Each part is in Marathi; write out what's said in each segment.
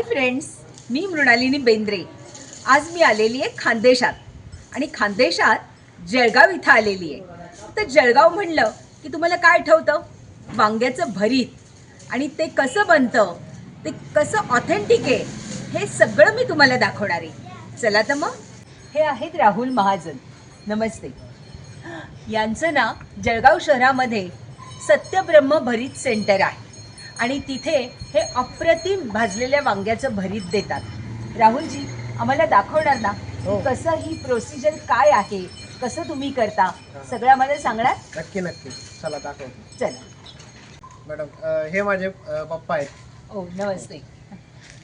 हाय फ्रेंड्स मी मृणालिनी बेंद्रे. आज मी आलेली आहे खानदेशात. आणि खानदेशात जळगाव इथं आलेली आहे. तर जळगाव म्हणलं की तुम्हाला काय आठवतं? वांग्याचं भरीत. आणि ते कसं बनतं? ते कसं ऑथेंटिक आहे? हे सगळं मी तुम्हाला दाखवणार आहे. चला तर मग. हे आहेत राहुल महाजन. नमस्ते. यांचं ना जळगाव शहरामध्ये सत्यब्रह्म भरीत सेंटर आहे. आणि तिथे हे अप्रतिम भाजलेल्या वांग्याचं भरीत देतात. राहुलजी आम्हाला दाखवणार ना हो. कसं ही प्रोसिजर काय आहे? कसं तुम्ही करता? सगळं आम्हाला सांगणार? नक्की नक्की. चला दाखवतो. चला. मॅडम अ, हे माझे अ, पप्पा आहेत. ओ नमस्ते.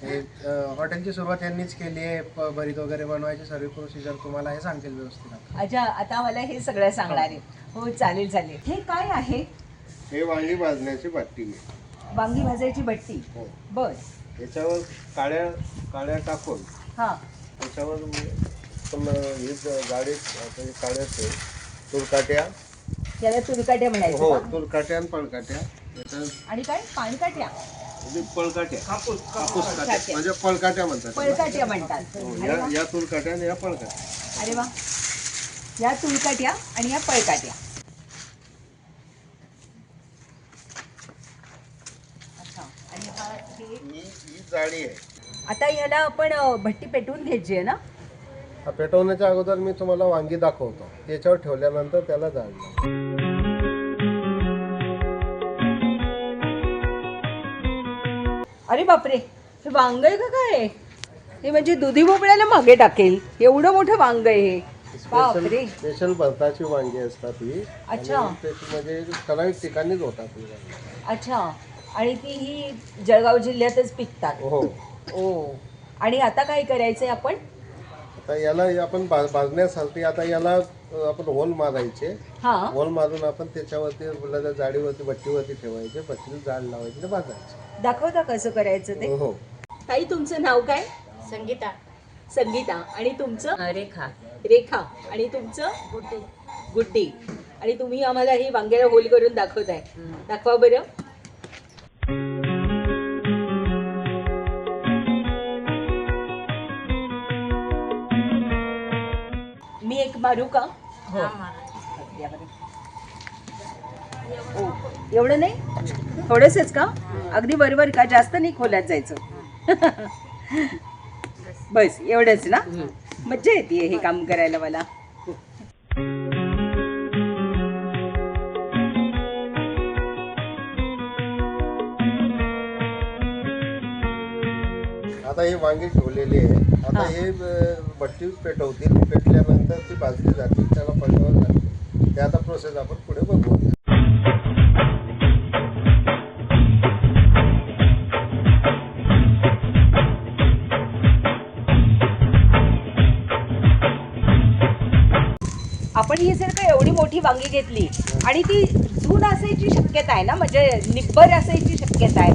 हे अ, हॉटेलची सुरुवात यांनीच केली आहे. प- भरीत वगैरे बनवायची सर्व प्रोसिजर तुम्हाला हे सांगतील व्यवस्थित. आता. अच्छा आता मला हे सगळं सांगणार आहे. हो चालेल चालेल. हे काय आहे? हे वांगी भाजण्याची भट्टी आहे वांगी भाजायची भट्टी हो. बर याच्यावर काळ्या काळ्या टाकून हां. त्याच्यावर पण ही ज- गाडी आता काळ्याचे तुरकाट्या. त्याला तुरकाट्या हो म्हणायचं का? तुरकाट्या आणि पळकाट्या. आणि काय? पाणकाट्या. म्हणजे पळकाट्या. कापूस कापूस काट्या. म्हणजे पळकाट्या म्हणतात त्याला. पळकाट्या म्हणतात. हो, अरे या वा. या तुरकाट्या आणि या पळकाट्या. अरे वा. या तुळकाट्या आणि या पळकाट्या अच्छा आणि हा हे ही ही जाळी आहे. आता ह्याला आपण अ, भट्टी पेटवून घ्यायची आहे ना? हा पेटवण्याच्या अगोदर मी तुम्हाला वांगी दाखवतो. त्याच्यावर ठेवल्यानंतर त्याला जाळलं अरे बापरे हे वांग आहे का काय? हे म्हणजे दुधी भोपळ्याला मागे टाकेल. एवढं मोठं वांग आहे हे. बापरे. स्पेशल स्पेशल भरताची वांगी असतात ही. अच्छा. आणि त्याची म्हणजे ठराविक ठिकाणीच होतात ही वांगी. अच्छा. आणि ती ही जळगाव जिल्ह्यातच पिकतात. हो. ओ. आणि आता काय करायचंय आपण? आता याला आपण भा- भाजण्यासाठी आता याला अ, आपण होल मारायचे. हा. होल मारून आपण त्याच्यावरती जाडीवरती भट्टीवरती ठेवायचे. भट्टीला जाड लावायचे आणि भाजायचे. दाखवता कसं करायचं ते? हो. ताई तुमचं नाव काय? संगीता. संगीता. आणि तुमचं? रेखा. रेखा. आणि तुमचं? गुड्डी. गुड्डी. आणि तुम्ही आम्हाला ही वांग्याला होल करून दाखवताय. दाखवा बरं. एक मारू का? हा, बरं. ओ, एवढं नाही? थोडंसंच का? अगदी बरोबर का? जास्त नाही खोल्यात जायचं. बस. एवढंच ना? मज्जा येते हे काम करायला मला. आता ही वांगी ठेवलेली आहे. आता हा. भट्टी पेटवतील पेटल्यानंतर ती भाजली जातील त्याला पलटवायला लागते ते आता प्रोसेस आपण पुढे बघू. आपण ही जर का एवढी मोठी वांगी घेतली आणि ती जून असायची शक्यता आहे ना? म्हणजे निब्बर असायची शक्यता आहे.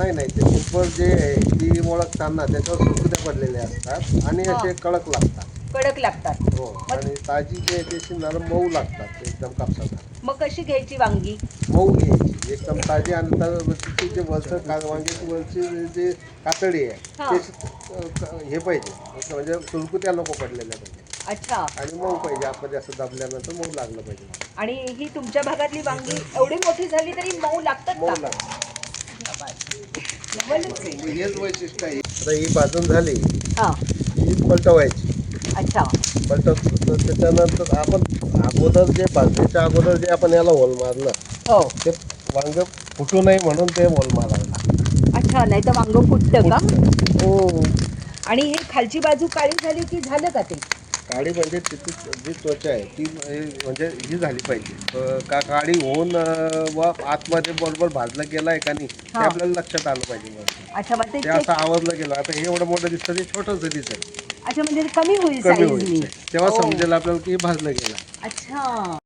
नाही नाही. ते सुपर जे आहे ती ओळखताना त्याच्यावर सुरकुत्या पडलेल्या असतात आणि. असे कडक लागतात. कडक लागतात. हो आणि ताजी जी आहे त्याची नरम मऊ लागतात एकदम कापसाला मग कशी घ्यायची वांगी? मऊ घ्यायची. एकदम ताजी आणि तर तिची जे वरचं का वांग्याची वरची जे कातडी हा. आहे ते अ, क- हे पाहिजे. असं म्हणजे सुरकुत्या नको पडलेल्या पाहिजे. अच्छा. आणि मऊ पाहिजे. आपण जास्त दाबल्यानंतर मऊ लागलं पाहिजे. आणि ही तुमच्या भागातली वांगी एवढी मोठी झाली तरी मऊ लागतात मऊ का? हेच वैशिष्ट्य आहे. आता ही भाजून झाली हा. ही पलटवायची. अच्छा. पलटव तर त्याच्यानंतर आपण अगोदर जे भाजण्याच्या अगोदर जे आपण याला होल मारलं हो. ते वांग फुटू नये म्हणून ते होल मारायला. अच्छा नाही तर वांग फुटतं का. हो. आणि हे खालची बाजू काळी झाली की झालं का ते? काळी म्हणजे तिची जी त्वचा आहे ती म्हणजे ही झाली पाहिजे. का काळी होऊन व आतमध्ये बरोबर भाजलं गेलं आहे का नाही ते हा. आपल्याला लक्षात आलं पाहिजे वरती. अच्छा मग ते ते असं आवरलं गेलं. आता हे एवढं मोठं दिसतं ते छोटंसं दिसतं. अच्छा म्हणजे ते कमी होईल कमी साईजनी होईल तेव्हा हो. समजेल आपल्याला की भाजलं गेलं अच्छा.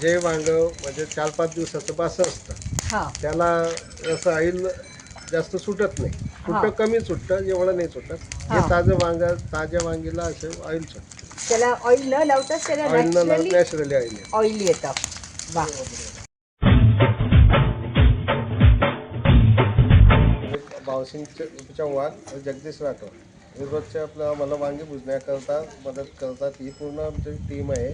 जे वांग म्हणजे चार पाच दिवसाचं बास असतं. हा. त्याला असं ऑइल जास्त सुटत नाही. फुटं कमी सुटतं एवढं नाही सुटत. हे ताजं वांग ताज्या वांगीला असे ऑइल सुटतं. त्याला ऑइल न लावताच त्याला ऑइल न लावत नॅचरली ऑइल ऑइल येत. वा. एक जगदीश राठोड. हे रोजचे मला वांगी बुजण्याकरता मदत करतात. ही पूर्ण आमची टीम आहे.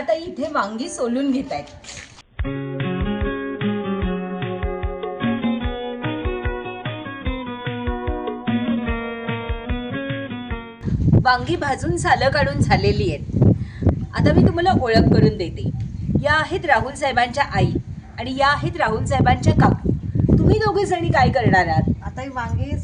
आता इथे वांगी सोलून घेत आहेत. वांगी भाजून सालं काढून झालेली आहेत. आता मी तुम्हाला ओळख करून देते. या आहेत राहुल साहेबांच्या आई आणि या आहेत राहुल साहेबांच्या काकू. तुम्ही दोघे जणी काय करणार आहात? आता ही वांगी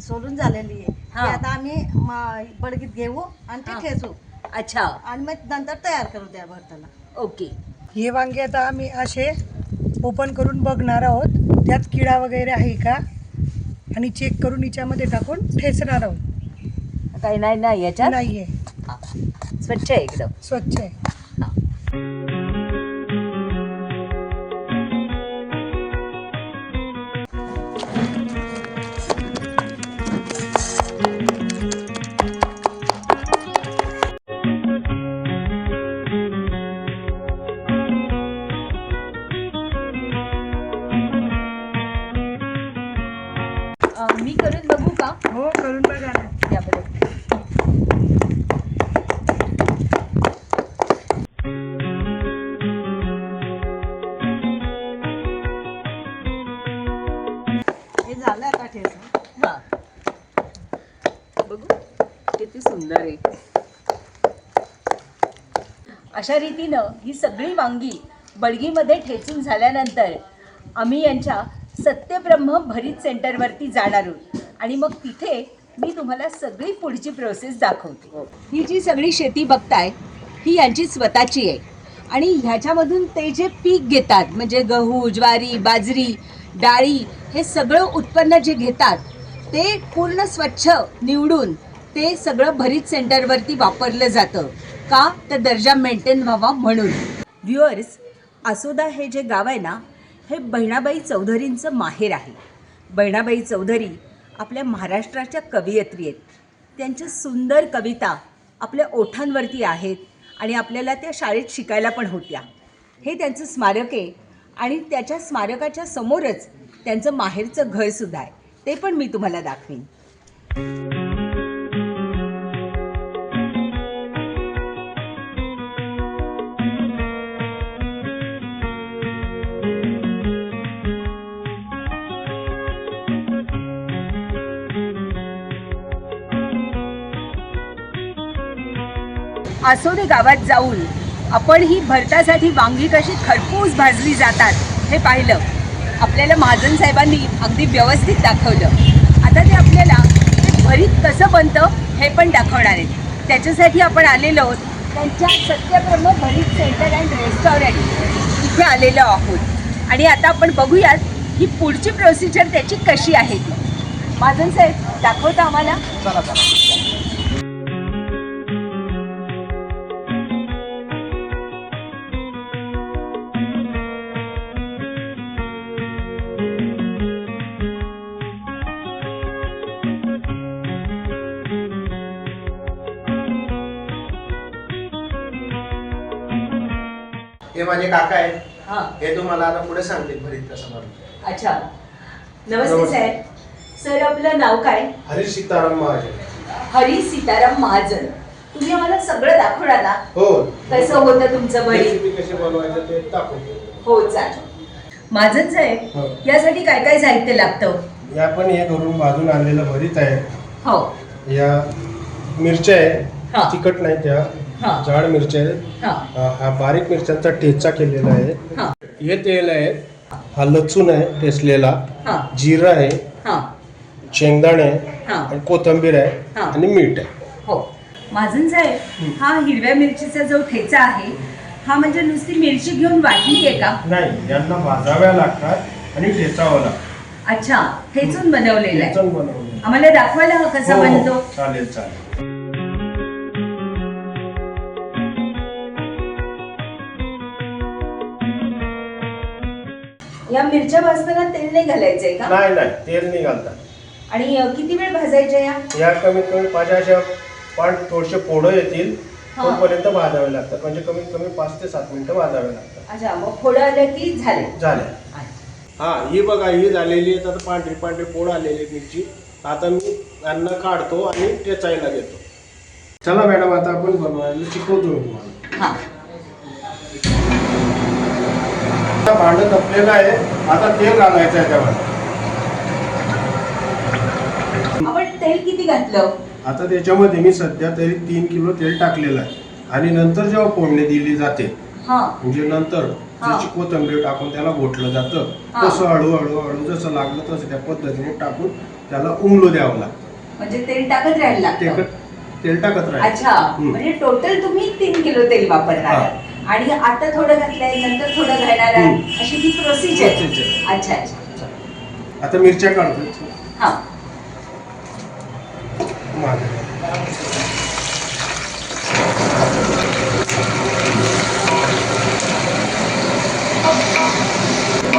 सोलून झालेली आहे. हा. ती आता आम्ही म- बडगीत घेऊ आणि हा. ते ठेचू. अच्छा. आणि मग नंतर तयार करू त्या भरताना. ओके. हे वांगे आता आम्ही असे ओपन करून बघणार आहोत. त्यात किडा वगैरे आहे का? आणि चेक करून हिच्यामध्ये टाकून ठेचणार आहोत. काही नाही ना याच्यात? नाही आहे हा. स्वच्छ आहे एकदम. स्वच्छ आहे. अशा रीतीनं ही सगळी वांगी बडगीमध्ये ठेचून झाल्यानंतर आम्ही यांच्या सत्यब्रह्म भरीत सेंटरवरती जाणार आहोत. आणि मग तिथे मी तुम्हाला सगळी पुढची प्रोसेस दाखवते. ही जी सगळी शेती बघताय ही यांची स्वतःची आहे. आणि ह्याच्यामधून ते जे पीक घेतात म्हणजे गहू ज्वारी बाजरी डाळी हे सगळं उत्पन्न जे घेतात ते पूर्ण स्वच्छ निवडून ते सगळं भरीत सेंटरवरती वापरलं जातं. का? तर दर्जा मेंटेन व्हावा म्हणून. व्ह्युअर्स आसोदा हे जे गाव आहे ना हे बहिणाबाई चौधरींचं माहेर आहे. बहिणाबाई चौधरी आपल्या महाराष्ट्राच्या कवयित्री आहेत. त्यांच्या सुंदर कविता आपल्या ओठांवरती आहेत आणि आपल्याला त्या शाळेत शिकायला पण होत्या. हे त्यांचं स्मारक आहे आणि त्याच्या स्मारकाच्या समोरच त्यांचं माहेरचं घरसुद्धा आहे. ते पण मी तुम्हाला दाखवीन. आसोदे गावात जाऊन आपण ही भरतासाठी वांगी कशी खरपूस भाजली जातात हे पाहिलं. आपल्याला महाजन साहेबांनी अगदी व्यवस्थित दाखवलं. आता ते आपल्याला ते भरीत कसं बनतं हे पण दाखवणार आहेत. त्याच्यासाठी आपण आलेलो आहोत. त्यांच्या सत्यब्रह्म भरीत सेंटर अँड रेस्टॉरंट इथे आलेलो आहोत. आणि आता आपण बघूयात ही पुढची प्रोसिजर त्याची कशी आहे. महाजन साहेब दाखवता आम्हाला? माझे काका आहेत. हां. हे तुम्हाला आता पुढे सांगतील भरीत कसं बनवतं अच्छा. नमस्ते नमस्ते. साहेब सर आपलं नाव काय? हरीश सीताराम महाजन. हरी सीताराम महाजन. तुम्ही आम्हाला सगळं दाखवणार ना? हो. कसं होतं तुमचं बळी रेसिपी कशी बनवायचं ते दाखवतो. हो चालेल. महाजन हो. साहेब यासाठी काय काय साहित्य लागतं? या पण हे घरून भाजून आणलेलं भरीत आहे. हो. या मिरच्या हा. आहे तिखट नाही त्या. हा. जाड मिरच्या आहेत. हा. हा हा बारीक मिरच्यांचा ठेचा केलेला आहे. हा. हे तेल आहे. हा लसूण आहे ठेचलेला. हा. जिरं आहे. हा. शेंगदाणे आहे. हा. आणि कोथिंबीर आहे. हा. आणि मीठ आहे. हो. महाजन साहेब हा हिरव्या मिरचीचा जो ठेचा आहे हा म्हणजे नुसती मिरची घेऊन वाटली आहे का? नाही यांना भाजाव्या लागतात आणि ठेचावं लागतं. अच्छा ठेचून बनवलेला आहे. ठेचून बनवलं आम्हाला दाखवायला कसा हो, हो. बनतो? चालेल चालेल. या मिरच्या भाजताना तेल नाही घालायचंय का? नाही नाही तेल नाही घालतात आणि अ, किती वेळ भाजायच्या या? या कमीत कमी माझ्या अशा पाच थोडेसे पोळं येतील हा. तोपर्यंत भाजावे लागतात. म्हणजे कमीत कमी पाच ते सात मिनिटं भाजावे लागतात. अच्छा मग फोडं आलं की झाले? झाल्या हा ही बघा ही झालेली आहे आता पांढरी पांढरी पोळ आलेली आहे मिरची. आता मी अन्न काढतो आणि टेचायला घेतो चला मॅडम आता आपण बनवायला शिकवतो मी तुम्हाला. हा. भांडं तपलेलं आहे. आता तेल घालायचं याच्यामध्ये आपण तेल किती घातलं? आता त्याच्यामध्ये मी सध्या तरी तीन किलो तेल टाकलेलं आहे. आणि नंतर जेव्हा फोडणी दिली जाते हा. म्हणजे नंतर. त्याची कोथंबीर टाकून त्याला घोटलं जातं. तसं हळूहळू हळू जसं लागलं तसं त्या पद्धतीने टाकून त्याला उमलो द्यावं लागतं. म्हणजे तेल टाकत राहायला लागतं. तेल टाकत राहायचं अच्छा. म्हणजे टोटल तुम्ही तीन किलो तेल वापरणार. आणि आता थोडं घातलंय नंतर थोडं घालणार आहे. अशी ती प्रोसिजर. अच्छा अच्छा. आता मिरच्या काढतो हा.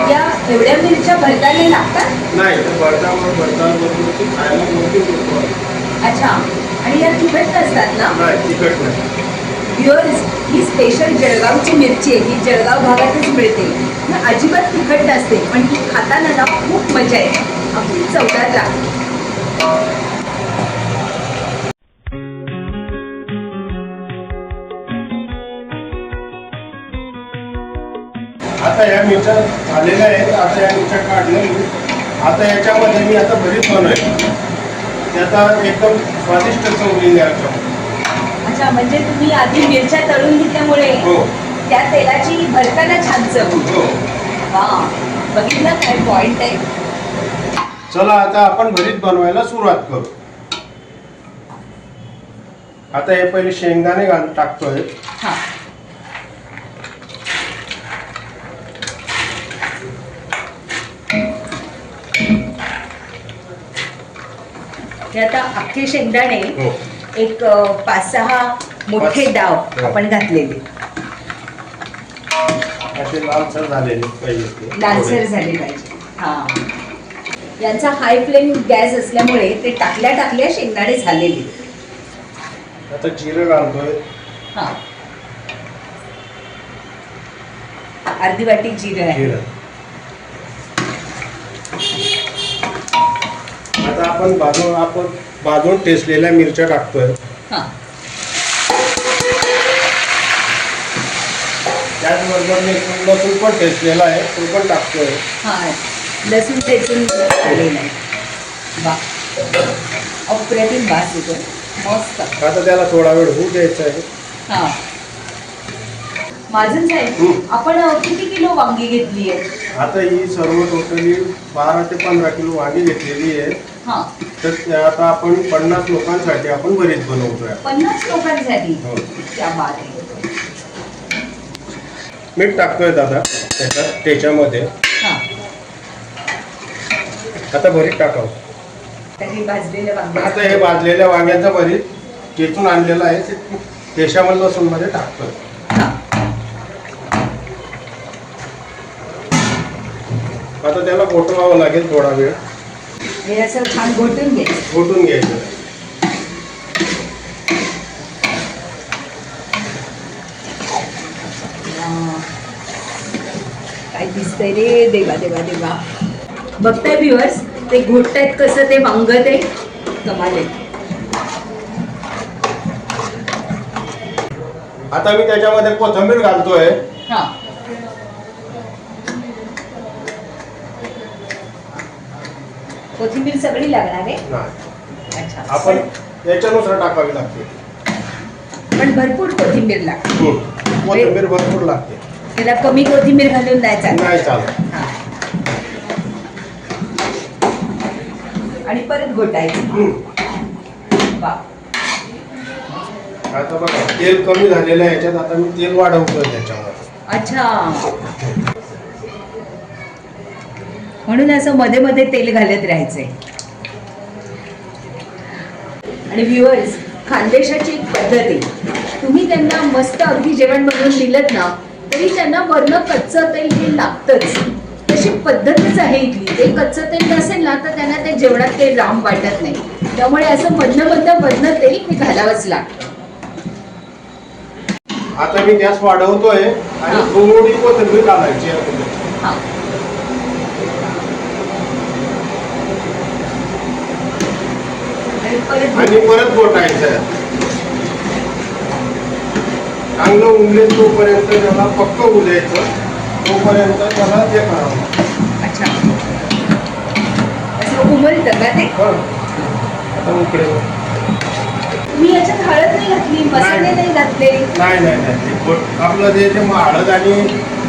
या एवढ्या मिरच्या भरताना लागतात? नाही ती खायला मोठी अच्छा. आणि या तिखट नसतात ना? नाही तिखट नाही. बिअर्स ही स्पेशल जळगावची मिरची आहे ही जळगाव भागातच मिळते. ना अजिबात तिखट नसते पण ती खाताना ना खूप मजा येते. आपली चौदात लागते आता या मिरच्या झालेल्या आहेत आता या मिरच्या काढल्या आता याच्यामध्ये मी आता बरीच बनवेल त्याचा एकदम स्वादिष्ट चव येईल याच्यामध्ये अच्छा म्हणजे तुम्ही आधी मिरच्या तळून घेतल्यामुळे हो. त्या तेलाची भरताना छान चव. हो बघितलं काय पॉइंट आहे. चला आता आपण भरीत बनवायला सुरुवात करू. आता हे पहिले शेंगदाणे घाल टाकतोय. हा. हे आता अख्खे शेंगदाणे हो. एक पाच सहा मोठे डाव हो. आपण घातलेले. असे लालसर झालेले पाहिजे ते. लालसर झाले पाहिजे. हा. यांचा हाय फ्लेम गॅस असल्यामुळे ते टाकल्या टाकल्या शेंगदाणे झालेले. आता जिरं घालतोय. हा. अर्धी वाटी जिरं आहे. जिरं. आता आपण भाजून आपण भाजून ठेचलेल्या मिरच्या टाकतोय. हा. त्याचबरोबर मी लसूण पण ठेचलेला आहे तो पण टाकतोय. हा लसूण ठेचून आलेलं आहे. वा अप्रतिम वास येतो मस्त. आता त्याला थोडा वेळ होऊ द्यायचा आहे. हा. माझं साहेब. आपण किती किलो वांगी घेतली आहे? आता ही सर्व टोटली बारा ते पंधरा किलो वांगी घेतलेली आहे. हा. तर त्या आता आपण पन्नास लोकांसाठी आपण भरीत बनवतोय. पन्नास लोकांसाठी? हो. त्या बात आहे. मीठ टाकतोय दादा त्याच्यात त्याच्यामध्ये. हा. आता भरीत टाकावं. तर हे भाजलेलं वांगे आता हे भाजलेल्या वांग्याचं भरीत ठेचून आणलेलं आहे ते त्याच्यामध्ये लसूणमध्ये टाकतोय. हा आता त्याला गोठवावं लागेल थोडा वेळ. हे असं छान घोटून घ्यायचं घोटून घ्यायचं. काय दिसतंय रे देवा देवा देवा. बघताय व्ह्युअर्स ते घोटतायत कसं ते वांग ते? कमाल आहे. आता मी त्याच्यामध्ये कोथिंबीर घालतोय. हा. कोथिंबीर सगळी लागणार आहे. नाही. अच्छा. आपण याच्यानुसार टाकावी लागते. पण भरपूर कोथिंबीर लागते. हम्म. कोथिंबीर भरपूर लागते. त्याला कमी कोथिंबीर घालून नाही चालत. नाही चालत. हा. आणि परत घोटायचं. हम्म. वा. आता बघा तेल कमी झालेलं आहे याच्यात आता मी तेल वाढवतोय त्याच्यामध्ये अच्छा. म्हणून असं मध्ये मध्ये तेल घालत राहायचंय आणि व्ह्युअर्स खानदेशाची एक पद्धत. आहे तुम्ही त्यांना मस्त अगदी जेवण बनवून दिलं ना तरी त्यांना वरनं कच्चं तेल हे लागतंच. तशी पद्धतच आहे इथली. ते कच्चं तेल नसेल ना तर त्यांना ते जेवणात ते राम वाटत नाही. त्यामुळे असं मधनं मधनं मधनं तेल हे घालावंच लागतं. आता मी गॅस वाढवतोय आणि. थोडी कोथिंबीर घालायची यामध्ये. हा आणि परत बोटायचं चांगलं उमलेल तोपर्यंत त्याला पक्क होऊ द्यायचं तोपर्यंत त्याला ते करावं. अच्छा. असं उमलतं का ते? बरं. आता उकडे तुम्ही याच्यात हळद नाही घातली मसाले नाही घातले. नाही नाही आपलं जे ते हळद आणि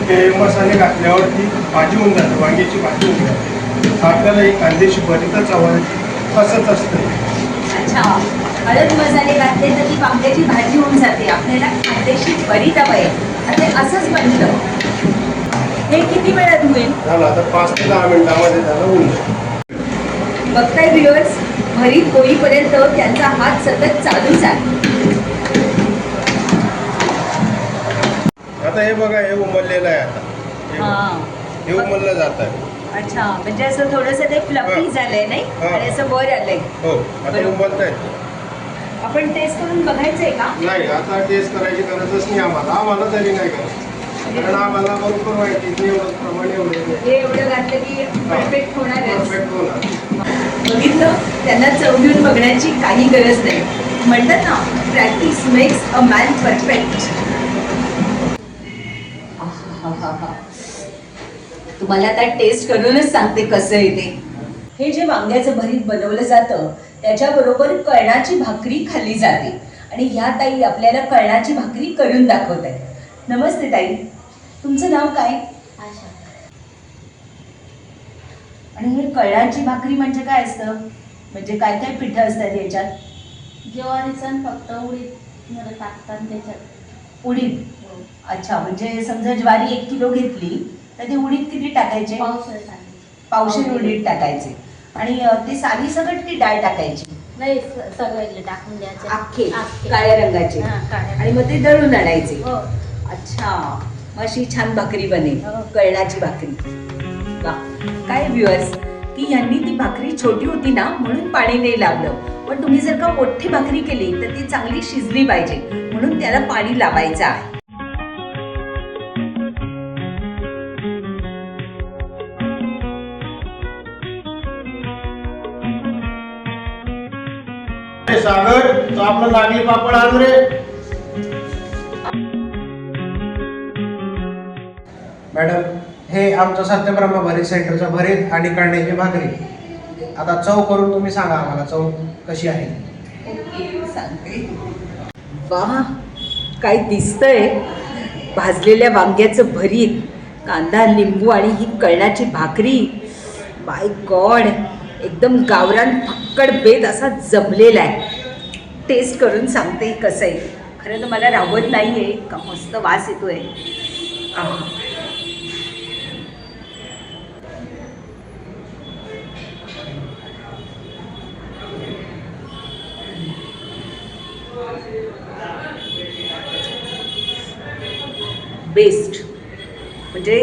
ते मसाले घातल्यावरती भाजी होऊन जाते वांग्याची भाजी होऊन जाते. आपल्याला ही कांद्याची भरीतच हवं असंच असतं. अच्छा हळद मसाले घातले तर ती वांग्याची भाजी होऊन जाते. आपल्याला खांद्याशी भरीत हवंय आता असंच बनतं. हे किती वेळात होईल? पाच ते दहा मिनिटामध्ये बघताय व्ह्युअर्स भरीत होईपर्यंत त्यांचा हात सतत चालूच आहे. आता हे बघा हे उमललेलं आहे आता. हे. हे उमललं जात आहे. अच्छा म्हणजे असं थोडस ते फ्लफी. झालंय नाही? हा. आणि असं वर आलंय. हो आता बरोबर. आपण टेस्ट करून बघायचंय का? नाही आता टेस्ट करायची गरजच नाही आम्हाला. आम्हाला तरी नाही करत कारण आम्हाला बरोबर माहिती की एवढं प्रमाण एवढं हे एवढं घातलं की परफेक्ट होणारच परफेक्ट होणार. बघितलं? त्यांना चव घेऊन बघण्याची काही गरज नाही. म्हणतात ना practice makes a man perfect तुम्हाला आता टेस्ट करूनच सांगते कसं येते हे जे वांग्याचं भरीत बनवलं जातं त्याच्याबरोबर कळणाची भाकरी खाल्ली जाते. आणि ह्या ताई आपल्याला कळणाची भाकरी करून दाखवत आहेत. नमस्ते ताई. तुमचं नाव काय? आशा. आणि हे कळणाची भाकरी म्हणजे काय असतं? म्हणजे काय काय पिठं असतात याच्यात? ज्वारीचं आणि फक्त उडीद. टाकतात त्याच्यात. उडीद. अच्छा म्हणजे समजा ज्वारी एक किलो घेतली तर ते उडीद किती टाकायचे? पावसाळ्यात टाकायचं. पावशे उडीद टाकायचे. आणि ते साली सगट ती डाळ टाकायची? नाही स- सगळ्यातले टाकून द्यायचे. अख्खे. काळ्या रंगाचे. हा. आणि मग ते दळून आणायचे. हो. अच्छा. मग अशी छान भाकरी बनेल हो. कळणाची भाकरी. वा. काय व्ह्युअर्स की यांनी ती भाकरी छोटी होती ना म्हणून पाणी नाही लावलं. पण तुम्ही जर का मोठी भाकरी केली तर ती चांगली शिजली पाहिजे. म्हणून त्याला पाणी लावायचं आहे. सागर तो आपलं नागली पापड आण रे. मॅडम हे आमचं सत्यब्रह्म भरीत सेंटरचं भरीत आणि कळण्याची भाकरी. आता चव करून तुम्ही सांगा आम्हाला चव कशी आहे? ओके सांगते. वा काय दिसतंय? भाजलेल्या वांग्याचं भरीत कांदा लिंबू आणि ही कळण्याची भाकरी. बाय गॉड एकदम गावरान फक्कड बेत असा जमलेला आहे. टेस्ट करून सांगते कसं आहे. खरं तर मला रावत नाही आहे का मस्त वास येतो आहे. बेस्ट म्हणजे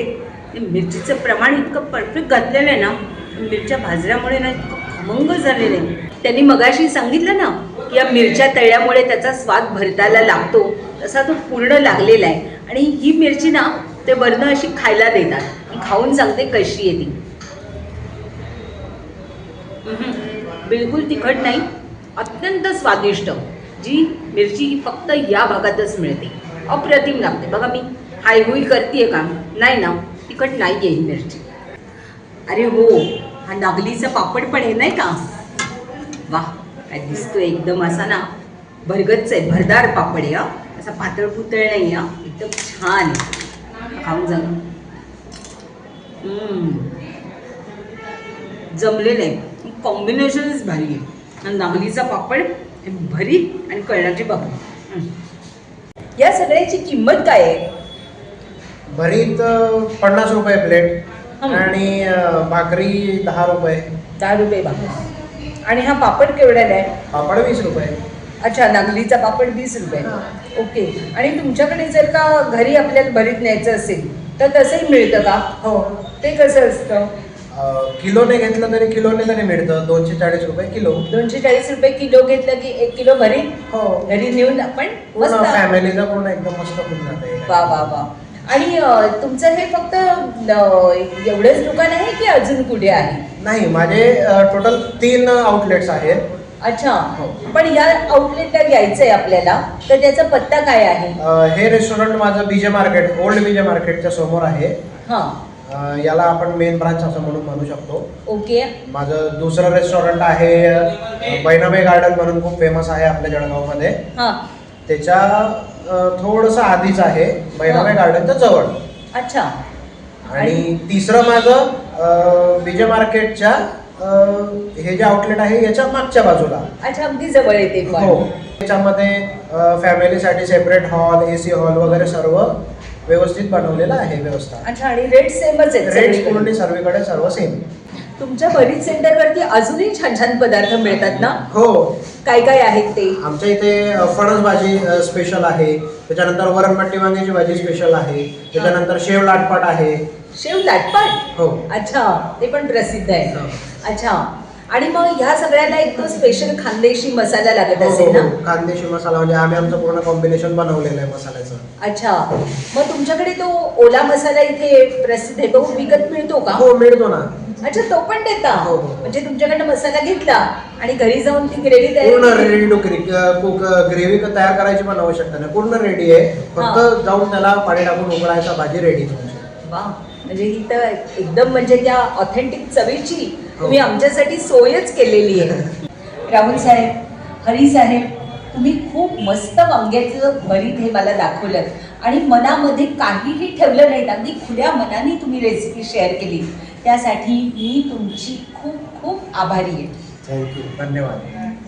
ते मिरचीचं प्रमाण इतकं परफेक्ट घातलेलं आहे ना मिरच्या भाजल्यामुळे ना इतकं खमंग झालेलं. त्यांनी मगाशी सांगितलं ना की या मिरच्या तळल्यामुळे त्याचा स्वाद भरताला लागतो तसा तो पूर्ण लागलेला आहे. आणि ही मिरची ना ते वरनं अशी खायला देतात. मी खाऊन सांगते कशी आहे ती. बिलकुल तिखट नाही अत्यंत स्वादिष्ट. जी मिरची ही फक्त या भागातच मिळते. अप्रतिम लागते. बघा मी हायहुई करते का? नाही ना तिखट नाही आहे ही मिरची. अरे हो हा नागलीचा पापड पण आहे नाही का? वा काय दिसतोय एकदम असा ना. भरगतच आहे भरदार पापड आहे हा. असा पातळ पुतळ नाही हा. एकदम छान आहे. खाऊन जा. जमलेलं आहे. कॉम्बिनेशनच भारी आहे. नागलीचा पापड भरी भरीत आणि कळणाची पापड. या सगळ्याची किंमत काय आहे? भरीत पन्नास रुपये प्लेट. आणि भाकरी दहा रुपये. दहा रुपये भाकरी. आणि हा पापड केवढ्याला आहे? पापड वीस रुपये. अच्छा नागलीचा पापड वीस रुपये. ओके. आणि तुमच्याकडे जर का घरी आपल्याला भरीत न्यायचं असेल तर तसंही मिळतं का? हो. ते कसं असतं? किलोने घेतलं तरी किलोने तरी मिळतं. दोनशे चाळीस रुपये किलो. दोनशे चाळीस रुपये किलो घेतलं की एक किलो भरीत? हो. घरी नेऊन आपण मस्त फॅमिलीचं पूर्ण एकदम मस्त होऊन जाते वा वा वा. आणि तुमचं हे फक्त एवढंच दुकान आहे की अजून कुठे आहे? नाही माझे टोटल तीन आउटलेट्स आहेत. अच्छा हो. पण या आउटलेटला यायचंय आपल्याला तर त्याचा पत्ता काय आहे? अं, हे रेस्टॉरंट माझं बीजे मार्केट ओल्ड बीजे मार्केटच्या समोर आहे. हा. अं, याला आपण मेन ब्रांच असं म्हणून म्हणू शकतो. ओके. माझं दुसरं रेस्टॉरंट आहे अं, बैनाबाई गार्डन म्हणून खूप फेमस आहे आपल्या जळगावमध्ये. हा. त्याच्या थोडंसं आधीच आहे बैनाबाई हा. गार्डनच्या जवळ. अच्छा. आणि तिसरं माझं विजय मार्केटच्या हे जे आउटलेट आहे याच्या मागच्या बाजूला. अच्छा अगदी जवळ येते हो. त्याच्यामध्ये फॅमिलीसाठी separate hall A C hall वगैरे सर्व व्यवस्थित बनवलेलं आहे व्यवस्था. अच्छा आणि रेट सेमच आहेत रेट. पूर्ण सर्वीकडे सर्व सेम तुमच्या भरीत सेंटरवरती अजूनही छान छान पदार्थ मिळतात ना? हो. काय काय आहेत ते? आमच्या इथे फणस भाजी स्पेशल आहे. त्याच्यानंतर वरणपट्टी वांग्याची भाजी स्पेशल आहे. त्याच्यानंतर शेव लाटपाट आहे. शेव लाटपाट? हो. अच्छा ते पण प्रसिद्ध आहे. हो. अच्छा. आणि मग ह्या सगळ्याला एक तो स्पेशल खानदेशी मसाला लागत हो, असेल ना? हो. कांदेशी मसाला म्हणजे आम्ही आमचं पूर्ण कॉम्बिनेशन बनवलेलं आहे मसाल्याचं. अच्छा. मग तुमच्याकडे तो ओला मसाला इथे प्रसिद्ध आहे तो विकत मिळतो का? हो मिळतो ना. अच्छा तो पण देता हो, हो. म्हणजे तुमच्याकडनं मसाला घेतला आणि घरी जाऊन ती ग्रेव्ही तयार पूर्ण? रेडी कुक ग्रेव्ही तयार करायची पण आवश्यकता नाही पूर्ण रेडी आहे फक्त. जाऊन त्याला पाणी टाकून उकळायचा भाजी रेडी वा म्हणजे ही तर एकदम म्हणजे त्या ऑथेंटिक चवीची हो. तुम्ही आमच्यासाठी सोयच केलेली आहे राहुल साहेब हरी साहेब तुम्ही खूप मस्त वांग्याचं भरीत हे मला दाखवलं आणि मनामध्ये काहीही ठेवलं नाही अगदी खुल्या मनाने तुम्ही रेसिपी शेअर केली त्यासाठी मी तुमची खूप खूप आभारी आहे. थँक्यू धन्यवाद.